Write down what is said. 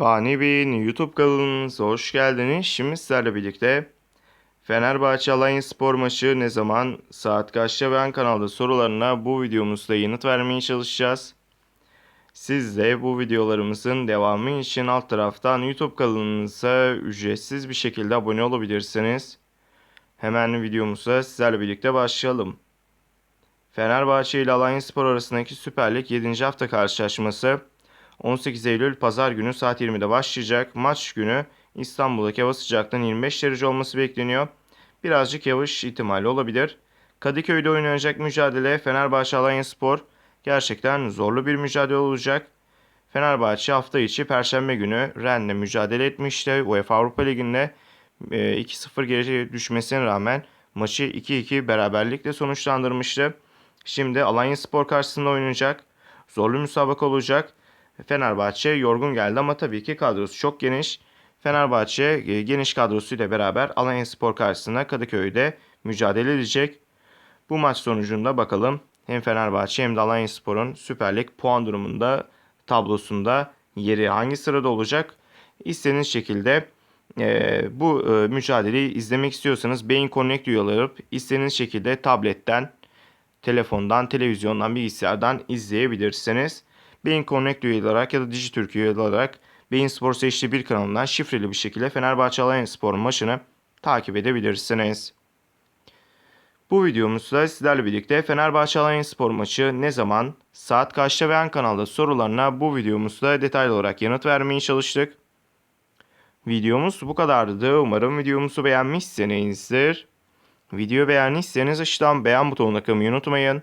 Fani Bey'in YouTube kanalımıza hoş geldiniz. Şimdi sizlerle birlikte Fenerbahçe Alanya Spor maçı ne zaman, saat kaçta ben kanalda sorularına bu videomuzda yanıt vermeye çalışacağız. Siz de bu videolarımızın devamı için alt taraftan YouTube kanalımıza ücretsiz bir şekilde abone olabilirsiniz. Hemen videomuza sizlerle birlikte başlayalım. Fenerbahçe ile Alanya Spor arasındaki Süper Lig 7. hafta karşılaşması 18 Eylül Pazar günü saat 20'de başlayacak. Maç günü İstanbul'daki hava sıcaklığının 25 derece olması bekleniyor. Birazcık yağış ihtimali olabilir. Kadıköy'de oynanacak mücadele Fenerbahçe Alanya Spor gerçekten zorlu bir mücadele olacak. Fenerbahçe hafta içi Perşembe günü Rennes'le mücadele etmişti. UEFA Avrupa Ligi'nde e, 2-0 geri düşmesine rağmen maçı 2-2 beraberlikle sonuçlandırmıştı. Şimdi Alanya Spor karşısında oynayacak. Zorlu müsabaka olacak. Fenerbahçe yorgun geldi ama tabii ki kadrosu çok geniş. Fenerbahçe e, geniş kadrosuyla beraber Alanya Spor karşısında Kadıköy'de mücadele edecek. Bu maç sonucunda bakalım hem Fenerbahçe hem de Alanya Spor'un Süper Lig puan durumunda tablosunda yeri hangi sırada olacak? İstediğiniz şekilde e, bu e, mücadeleyi izlemek istiyorsanız Beyin Connect üyeleri alıp istediğiniz şekilde tabletten, telefondan, televizyondan, bilgisayardan izleyebilirsiniz. Beyin Connect üyeli olarak ya da Dijitürk üyeli olarak Beyin Spor HD 1 kanalından şifreli bir şekilde Fenerbahçe Alanya Spor maçını takip edebilirsiniz. Bu videomuzda sizlerle birlikte Fenerbahçe Alanya Spor maçı ne zaman, saat kaçta ve hangi kanalda sorularına bu videomuzda detaylı olarak yanıt vermeye çalıştık. Videomuz bu kadardı. Umarım videomuzu beğenmişsinizdir. Video beğendiyseniz aşağıdan beğen butonuna kılmayı unutmayın.